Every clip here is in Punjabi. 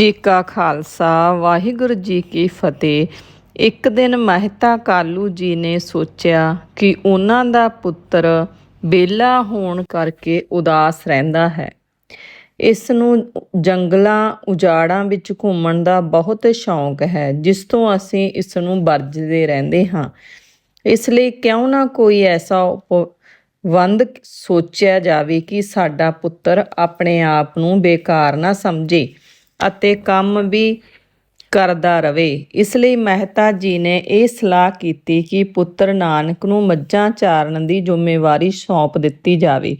ਜੀ ਕਾ ਖਾਲਸਾ, ਵਾਹਿਗੁਰੂ ਜੀ ਕੀ ਫਤਿਹ। ਇੱਕ ਦਿਨ ਮਹਿਤਾ ਕਾਲੂ ਜੀ ਨੇ ਸੋਚਿਆ ਕਿ ਉਹਨਾਂ ਦਾ ਪੁੱਤਰ ਬੇਲਾ ਹੋਣ ਕਰਕੇ ਉਦਾਸ ਰਹਿੰਦਾ ਹੈ। ਇਸ ਨੂੰ ਜੰਗਲਾਂ, ਉਜਾੜਾਂ ਵਿੱਚ ਘੁੰਮਣ ਦਾ ਬਹੁਤ ਸ਼ੌਂਕ ਹੈ, ਜਿਸ ਤੋਂ ਅਸੀਂ ਇਸ ਨੂੰ ਵਰਜਦੇ ਰਹਿੰਦੇ ਹਾਂ। ਇਸ ਲਈ ਕਿਉਂ ਨਾ ਕੋਈ ਐਸਾ ਉਪਵੰਦ ਸੋਚਿਆ ਜਾਵੇ ਕਿ ਸਾਡਾ ਪੁੱਤਰ ਆਪਣੇ ਆਪ ਨੂੰ ਬੇਕਾਰ ਨਾ ਸਮਝੇ। ਅਤੇ ਕੰਮ ਵੀ ਕਰਦਾ ਰਵੇ। ਇਸ ਲਈ ਮਹਿਤਾ ਜੀ ਨੇ ਇਹ ਸਲਾਹ ਕੀਤੀ ਕਿ ਪੁੱਤਰ ਨਾਨਕ ਨੂੰ ਮੱਝਾਂ ਚਾਰਨ ਦੀ ਜ਼ਿੰਮੇਵਾਰੀ ਸੌਂਪ ਦਿੱਤੀ ਜਾਵੇ।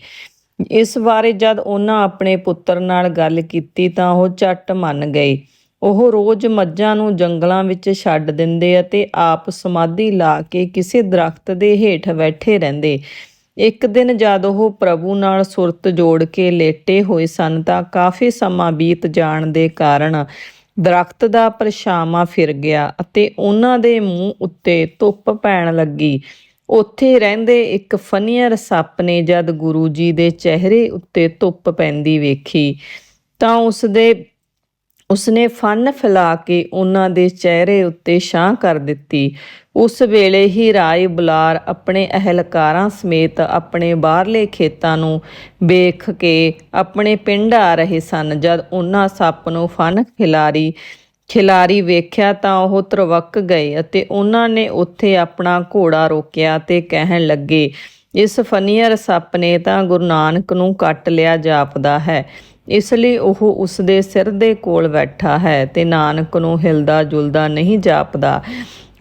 ਇਸ ਬਾਰੇ ਜਦ ਉਹਨਾਂ ਆਪਣੇ ਪੁੱਤਰ ਨਾਲ ਗੱਲ ਕੀਤੀ ਤਾਂ ਉਹ ਝੱਟ ਮੰਨ ਗਏ। ਉਹ ਰੋਜ਼ ਮੱਝਾਂ ਨੂੰ ਜੰਗਲਾਂ ਵਿੱਚ ਛੱਡ ਦਿੰਦੇ ਅਤੇ ਆਪ ਸਮਾਧੀ ਲਾ ਕੇ ਕਿਸੇ ਦਰਖਤ ਦੇ ਹੇਠ ਬੈਠੇ ਰਹਿੰਦੇ। ਇੱਕ ਦਿਨ ਜਦ ਉਹ ਪ੍ਰਭੂ ਨਾਲ ਸੁਰਤ ਜੋੜ ਕੇ ਲੇਟੇ ਹੋਏ ਸਨ ਤਾਂ ਕਾਫੀ ਸਮਾਂ ਬੀਤ ਜਾਣ ਦੇ ਕਾਰਨ ਦਰਖਤ ਦਾ ਪਰਛਾਵਾਂ ਫਿਰ ਗਿਆ ਅਤੇ ਉਹਨਾਂ ਦੇ ਮੂੰਹ ਉੱਤੇ ਧੁੱਪ ਪੈਣ ਲੱਗੀ। ਉੱਥੇ ਰਹਿੰਦੇ ਇੱਕ ਫਨੀਅਰ ਸੱਪ ਨੇ ਜਦ ਗੁਰੂ ਜੀ ਦੇ ਚਿਹਰੇ ਉੱਤੇ ਧੁੱਪ ਪੈਂਦੀ ਵੇਖੀ ਤਾਂ ਉਸ ਦੇ ਉਸਨੇ ਫਨ ਫੈਲਾ ਕੇ ਉਹਨਾਂ ਦੇ ਚਿਹਰੇ ਉੱਤੇ ਛਾਂ ਕਰ ਦਿੱਤੀ। ਉਸ ਵੇਲੇ ਹੀ ਰਾਏ ਬੁਲਾਰ ਆਪਣੇ ਅਹਲਕਾਰਾਂ ਸਮੇਤ ਆਪਣੇ ਬਾਹਰਲੇ ਖੇਤਾਂ ਨੂੰ ਵੇਖ ਕੇ ਆਪਣੇ ਪਿੰਡ ਆ ਰਹੇ ਸਨ। ਜਦ ਉਹਨਾਂ ਸੱਪ ਨੂੰ ਫਨ ਖਿਲਾਰੀ ਖਿਲਾਰੀ ਵੇਖਿਆ ਤਾਂ ਉਹ ਤਰਵਕ ਗਏ ਅਤੇ ਉਹਨਾਂ ਨੇ ਉੱਥੇ ਆਪਣਾ ਘੋੜਾ ਰੋਕਿਆ ਤੇ ਕਹਿਣ ਲੱਗੇ, ਇਸ ਫਨੀਅਰ ਸੱਪ ਨੇ ਤਾਂ ਗੁਰੂ ਨਾਨਕ ਨੂੰ ਕੱਟ ਲਿਆ ਜਾਪਦਾ ਹੈ। ਇਸ ਲਈ ਉਹ ਉਸ ਦੇ ਸਿਰ ਦੇ ਕੋਲ ਬੈਠਾ ਹੈ ਤੇ ਨਾਨਕ ਨੂੰ ਹਿਲਦਾ ਜੁਲਦਾ ਨਹੀਂ ਜਾਪਦਾ।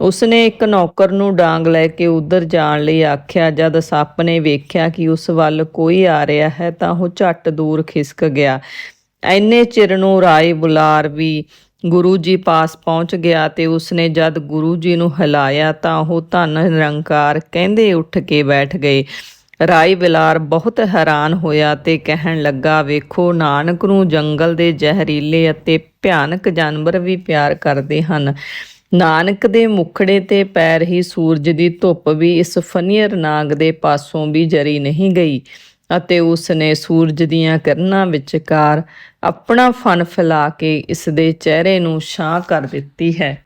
ਉਸਨੇ ਇੱਕ ਨੌਕਰ ਨੂੰ ਡਾਂਗ ਲੈ ਕੇ ਉਧਰ ਜਾਣ ਲਈ ਆਖਿਆ, ਜਦ ਸੱਪ ਨੇ ਵੇਖਿਆ ਕਿ ਉਸ ਵੱਲ ਕੋਈ ਆ ਰਿਹਾ ਹੈ ਤਾਂ ਉਹ ਝੱਟ ਦੂਰ ਖਿਸਕ ਗਿਆ। ਐਨੇ ਚਿਰ ਨੂੰ ਰਾਏ ਬੁਲਾਰ ਵੀ ਗੁਰੂ ਜੀ ਪਾਸ ਪਹੁੰਚ ਗਿਆ ਤੇ ਉਸਨੇ ਜਦ ਗੁਰੂ ਜੀ ਨੂੰ ਹਿਲਾਇਆ ਤਾਂ ਉਹ ਧੰਨ ਨਿਰੰਕਾਰ ਕਹਿੰਦੇ ਉੱਠ ਕੇ ਬੈਠ ਗਏ। ਰਾਏ ਬਿਲਾਰ ਬਹੁਤ ਹੈਰਾਨ ਹੋਇਆ ਤੇ ਕਹਿਣ ਲੱਗਾ, ਵੇਖੋ, ਨਾਨਕ ਨੂੰ ਜੰਗਲ ਦੇ ਜ਼ਹਿਰੀਲੇ ਅਤੇ ਭਿਆਨਕ ਜਾਨਵਰ ਵੀ ਪਿਆਰ ਕਰਦੇ ਹਨ। ਨਾਨਕ ਦੇ ਮੁਖੜੇ ਤੇ ਪੈ ਰਹੀ ਸੂਰਜ ਦੀ ਧੁੱਪ ਵੀ ਇਸ ਫਨੀਅਰ ਨਾਗ ਦੇ ਪਾਸੋਂ ਵੀ ਜਰੀ ਨਹੀਂ ਗਈ ਅਤੇ ਉਸ ਨੇ ਸੂਰਜ ਦੀਆਂ ਕਿਰਨਾਂ ਵਿਚਕਾਰ ਆਪਣਾ ਫਨ ਫੈਲਾ ਕੇ ਇਸ ਦੇ ਚਿਹਰੇ ਨੂੰ ਛਾਂ ਕਰ ਦਿੱਤੀ ਹੈ।